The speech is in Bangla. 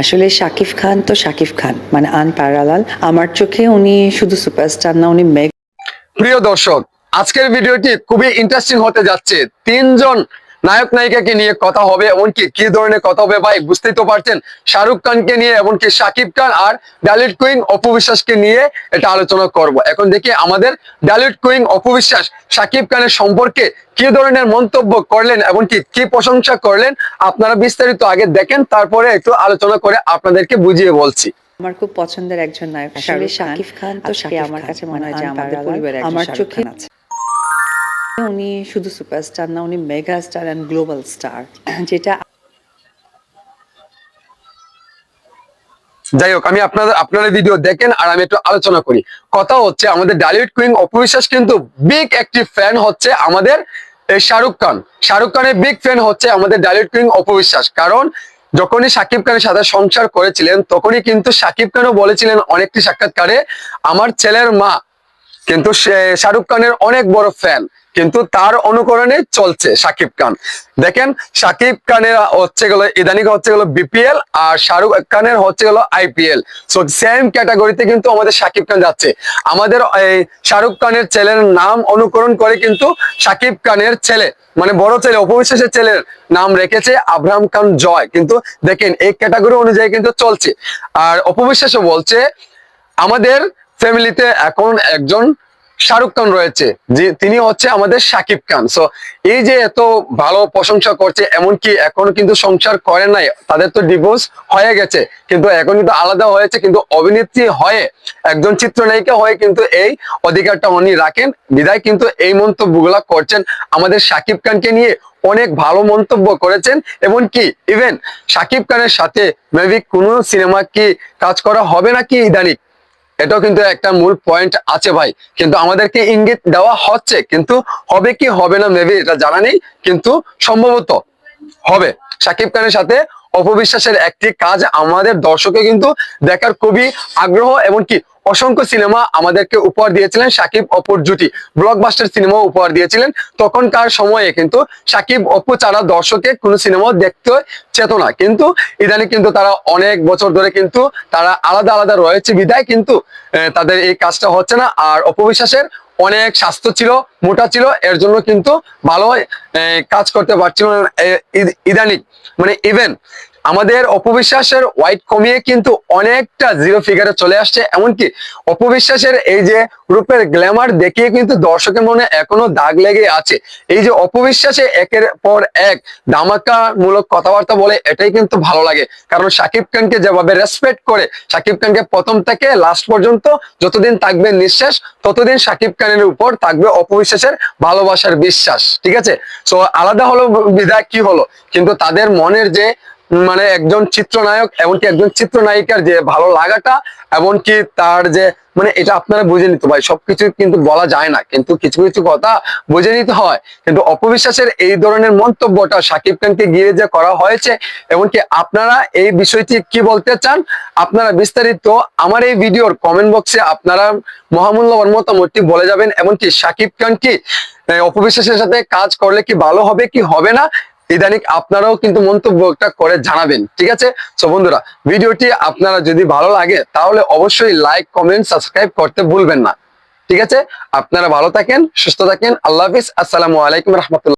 আসলে শাকিব খান তো শাকিব খান মানে আন আনপ্যারালাল আমার চোখে উনি শুধু সুপারস্টার না, উনি মেগ প্রিয় দর্শক, আজকের ভিডিওটি খুবই ইন্টারেস্টিং হতে যাচ্ছে। তিনজন নায়ক নায়িকাকে নিয়ে কথা হবে এমনকি কি ধরনের কথা হবে ভাই বুঝতেই তো পারছেন। শাহরুখ খানকে নিয়ে এমনকি শাকিব খান আর ডালিট কুইং অপু বিশ্বাসকে নিয়ে এটা আলোচনা করব। এখন দেখি আমাদের ডালিট কুইং অপু বিশ্বাস শাকিব খানের সম্পর্কে কি ধরনের মন্তব্য করলেন এমনকি কি প্রশংসা করলেন আপনারা বিস্তারিত আগে দেখেন তারপরে একটু আলোচনা করে আপনাদেরকে বুঝিয়ে বলছি। আমার খুব পছন্দের একজন নায়ক আসলে শাকিব খান। তো শাকিব আমার কাছে মনে হয় যে আমাদের পরিবারে আমার চোখে আছে। উনি শুধু সুপারস্টার না, উনি mega star and global star যেটা যাই হোক, আমি আপনাদের আপনারা ভিডিও দেখেন আর আমি একটু আলোচনা করি। কথা হচ্ছে আমাদের ডালিউড কুইং অপবিশ্বাস কিন্তু বিগ একটি ফ্যান হচ্ছে আমাদের শাহরুখ খান। শাহরুখ খানের বিগ ফ্যান হচ্ছে আমাদের ডালিউড কুইং অপবিশ্বাস কারণ যখনই সাকিব খানের সাথে সংসার করেছিলেন, তখনই কিন্তু সাকিব খানও বলেছিলেন অনেকটি সাক্ষাৎকারে, আমার ছেলের মা কিন্তু শাহরুখ খানের অনেক বড় ফ্যান কিন্তু তার অনুকরণে চলছে সাকিব খান। দেখেন সাকিব খানের হচ্ছে গেল ইদানিক হচ্ছে গেল বিপিএল আর শাহরুখ খানের হচ্ছে গেল আইপিএল সো সেম ক্যাটাগরিতে কিন্তু আমাদের সাকিব খান যাচ্ছে। আমাদের এই শাহরুখ খানের ছেলের নাম অনুকরণ করে কিন্তু সাকিব খানের ছেলে মানে বড় ছেলে, অপবিশ্বাসের ছেলের নাম রেখেছে আব্রাহাম খান জয়। কিন্তু দেখেন, এই ক্যাটাগরি অনুযায়ী কিন্তু চলছে। আর অপবিশ্বাসও বলছে, আমাদের ফ্যামিলিতে এখন একজন শাহরুখ খান রয়েছে, যে তিনি হচ্ছে আমাদের সাকিব খান। সো এই যে এত ভালো প্রশংসা করছে, এমনকি এখনও কিন্তু সংসার করে নাই, তাদের তো ডিভোর্স হয়ে গেছে, কিন্তু এখন কিন্তু আলাদা হয়েছে, কিন্তু অভিনেত্রী হয়ে, একজন চিত্রনায়িকা হয়ে কিন্তু এই অধিকারটা উনি রাখেন। বিদায় কিন্তু এই মন্তব্যগুলা করছেন আমাদের সাকিব খানকে নিয়ে, অনেক ভালো মন্তব্য করেছেন এবং কি ইভেন সাকিব খানের সাথে মেবি কোনো সিনেমা কি কাজ করা হবে নাকি ইদানিং? এটাও কিন্তু একটা মূল পয়েন্ট আছে ভাই। কিন্তু আমাদেরকে ইঙ্গিত দেওয়া হচ্ছে, কিন্তু হবে কি হবে না মেবি এটা জানা নেই, কিন্তু সম্ভবত হবে। সাকিব খানের সাথে অপবিশ্বাসের একটি কাজ আমাদের দর্শকে কিন্তু দেখার খুবই আগ্রহ এমনকি অসংখ্য সিনেমা আমাদেরকে উপহার দিয়েছিলেন সাকিব অপুর জুটি। ব্লকবাস্টার সিনেমা উপহার দিয়েছিলেন। তখনকার সময়ে কিন্তু সাকিব অপু ছাড়া দর্শকে কোনো সিনেমাও দেখতে চেত না। কিন্তু ইদানিং কিন্তু তারা অনেক বছর ধরে কিন্তু তারা আলাদা আলাদা রয়েছে বিদায়। কিন্তু তাদের এই কাজটা হচ্ছে না। আর অপবিশ্বাসের অনেক স্বাস্থ্য ছিল, মোটা ছিল। এর জন্য কিন্তু ভালো কাজ করতে পারছিল ইদানিং মানে ইভেন আমাদের অপবিশ্বাসের ওয়াইট কমিয়ে কিন্তু অনেকটা জিরো ফিগারে চলে আসছে। এমনকি অপবিশ্বাসের এই যে রূপের গ্ল্যামার দেখিয়ে কিন্তু দর্শকের মনে এখনও দাগ লেগে আছে। এই যে অপবিশ্বাসে একের পর এক ধামাকা মূলক কথাবার্তা বলে এটাই কিন্তু ভালো লাগে। কারণ সাকিব খানকে যেভাবে রেসপেক্ট করে, সাকিব খানকে প্রথম থেকে লাস্ট পর্যন্ত যতদিন থাকবে নিঃশ্বাস, ততদিন সাকিব খানের উপর থাকবে অপবিশ্বাসের ভালোবাসার বিশ্বাস। ঠিক আছে? সো আলাদা হলো বিধায় কি হলো? কিন্তু তাদের মনের যে মানে একজন চিত্রনায়ক, এমনকি একজন চিত্রনায়িকার যে ভালো লাগাটা, এমনকি তার যে মানে এটা আপনারা বুঝে নিতে ভাই সবকিছু কিন্তু বলা যায় না, কিন্তু কিছু কিছু কথা বুঝে নিতে হয়। কিন্তু অপবিশ্বাসের এই ধরনের মন্তব্যটা সাকিব খানকে গিয়ে যে করা হয়েছে, এমনকি আপনারা এই বিষয়টি কি বলতে চান, আপনারা বিস্তারিত আমার এই ভিডিওর কমেন্ট বক্সে আপনারা মহামূল্যবান মতামতটি বলে যাবেন, এমনকি সাকিব খান কি অপবিশ্বাসের সাথে কাজ করলে কি ভালো হবে, কি হবে না ইদানিক আপনারাও কিন্তু মন্তব্যটা করে জানাবেন, ঠিক আছে? সো বন্ধুরা, ভিডিওটি আপনারা যদি ভালো লাগে, তাহলে অবশ্যই লাইক কমেন্ট সাবস্ক্রাইব করতে ভুলবেন না, ঠিক আছে? আপনারা ভালো থাকেন, সুস্থ থাকেন, আল্লাহ হাফিজ, আসসালামু আলাইকুম রহমতুল্লাহ।